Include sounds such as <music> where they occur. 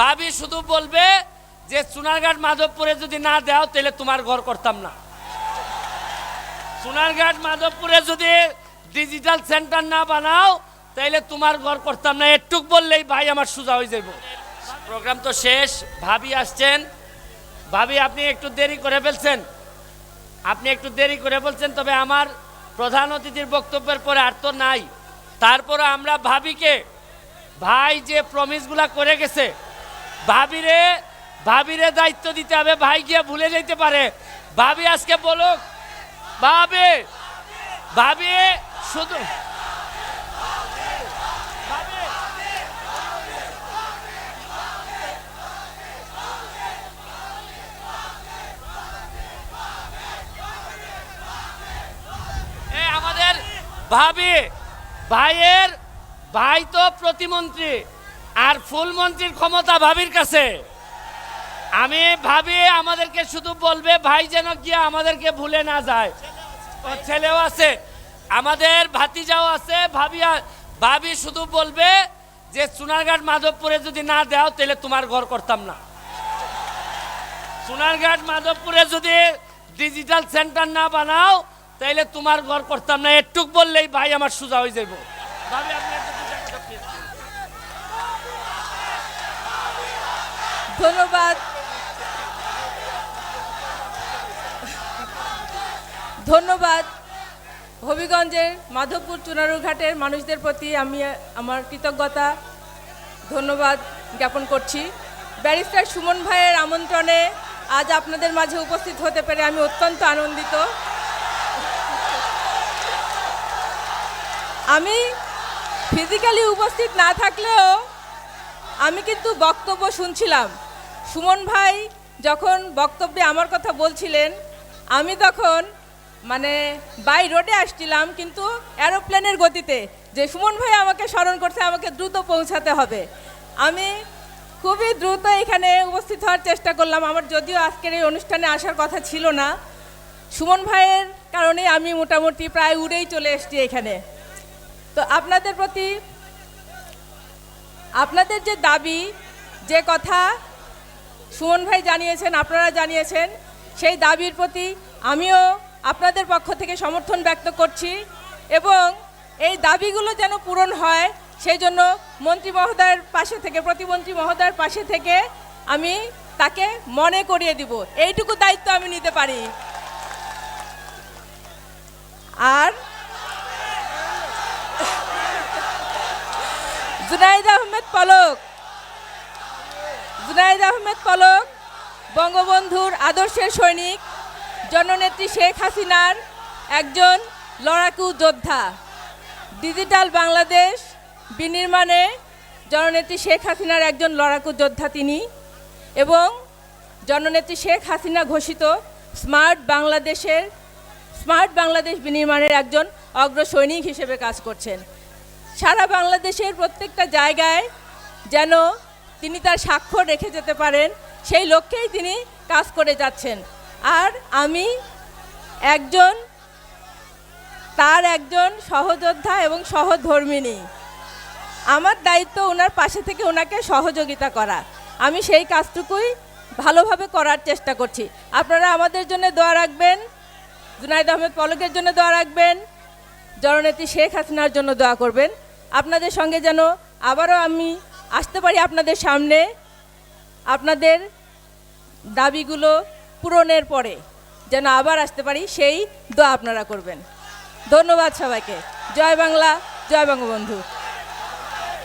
ভাবি শুধু বলবে যে সোনারঘাট মাধবপুরে যদি না দাও, তাহলে তোমার ঘর করতাম না। সোনারঘাট মাধবপুরে যদি ডিজিটাল সেন্টার না বানাও তাইলে তোমার ঘর করতাম না। একটুক বললেই ভাই আমার সোজা হয়ে যাব প্রোগ্রাম তো শেষ, ভাবি আসছেন। ভাবি, আপনি একটু দেরি করে ফেলছেন। আপনি একটু দেরি করে বলছেন তবে আমার প্রধান অতিথির বক্তব্যের পরে আর তো নাই। তারপরে আমরা ভাবিকে, ভাই যে প্রমিসগুলা করে গেছে ভাবিরে ভাবিরে দায়িত্ব দিতে হবে, ভাই গিয়ে ভুলে যেতে পারে। ভাবি আজকে বলুক, ভাবি ভাবি, শুধু আমাদের ভাবি, ভাইয়ের ভাই তো প্রতিমন্ত্রী। আর ফুল মন্ত্রীর ক্ষমতা ভাবির কাছে। আমি ভাবি, আমাদেরকে শুধু বলবে, ভাই যেন গিয়ে আমাদেরকে ভুলে না যায়। ও ছেলেও আছে, আমাদের ভাতিজাও আছে ভাবি ভাবি শুধু বলবে যে, সোনারঘাট মাধবপুরে যদি না দাও, তাহলে তোমার ঘর করতাম না। সোনারঘাট মাধবপুরে যদি ডিজিটাল সেন্টার না বানাও তাইলে তোমার ঘর করতাম না। একটুক বললেই ভাই আমার সোজা হয়ে যাইব। ভাবি ধন্যবাদ। ধন্যবাদ। হবিগঞ্জের মাধবপুর চুনারুঘাটের মানুষদের প্রতি আমি আমার কৃতজ্ঞতা, ধন্যবাদ জ্ঞাপন করছি। ব্যারিস্টার সুমন ভাইয়ের আমন্ত্রণে আজ আপনাদের মাঝে উপস্থিত হতে পেরে আমি অত্যন্ত আনন্দিত। আমি ফিজিক্যালি উপস্থিত না থাকলেও আমি কিন্তু বক্তব্য শুনছিলাম। সুমন ভাই যখন বক্তব্যে আমার কথা বলছিলেন, আমি তখন মানে বাই রোডে আসছিলাম, কিন্তু অ্যারোপ্লেনের গতিতে যে সুমন ভাই আমাকে স্মরণ করছে, আমাকে দ্রুত পৌঁছাতে হবে। আমি খুবই দ্রুত এখানে উপস্থিত হওয়ার চেষ্টা করলাম। আমার যদিও আজকের এই অনুষ্ঠানে আসার কথা ছিল না। সুমন ভাইয়ের কারণে আমি মোটামুটি প্রায় উড়েই চলে এসেছি এখানে। তো আপনাদের প্রতি, আপনাদের যে দাবি, যে কথা সুমন ভাই জানিয়েছেন, আপনারা জানিয়েছেন, সেই দাবির প্রতি আমিও আপনাদের পক্ষ থেকে সমর্থন ব্যক্ত করছি এবং এই দাবিগুলো যেন পূরণ হয়, সেই জন্য মন্ত্রী মহোদয়ের পাশে থেকে, প্রতিমন্ত্রী মহোদয়ের পাশে থেকে আমি তাকে মনে করিয়ে দিব। এইটুকু দায়িত্ব আমি নিতে পারি। আর <laughs> জুনাইদ আহমেদ পলক। জুনাইদ আহমেদ পলক বঙ্গবন্ধুর আদর্শের সৈনিক, জননেত্রী শেখ হাসিনার একজন লড়াকু যোদ্ধা। ডিজিটাল বাংলাদেশ বিনির্মাণে জননেত্রী শেখ হাসিনার একজন লড়াকু যোদ্ধা তিনি এবং জননেত্রী শেখ হাসিনা ঘোষিত স্মার্ট বাংলাদেশের, স্মার্ট বাংলাদেশ বিনির্মাণের একজন অগ্র সৈনিক হিসেবে কাজ করছেন। সারা বাংলাদেশের প্রত্যেকটা জায়গায় যেন তিনি তার স্বাক্ষর রেখে যেতে পারেন, সেই লক্ষ্যেই তিনি কাজ করে যাচ্ছেন। আর আমি একজন, তার একজন সহযোদ্ধা এবং সহধর্মিনী আমার দায়িত্ব ওনার পাশে থেকে ওনাকে সহযোগিতা করা। আমি সেই কাজটুকুই ভালোভাবে করার চেষ্টা করছি। আপনারা আমাদের জন্য দোয়া রাখবেন, জুনাইদ আহমেদ পলকের জন্য দোয়া রাখবেন, জননেত্রী শেখ হাসিনার জন্য দোয়া করবেন। আপনাদের সঙ্গে যেন আবারও আমি আসতে পারি আপনাদের সামনে। আপনাদের দাবিগুলো পূরণের পরে যেন আবার আসতে পারি, সেই দোয়া আপনারা করবেন। ধন্যবাদ সবাইকে। জয় বাংলা, জয় বঙ্গবন্ধু।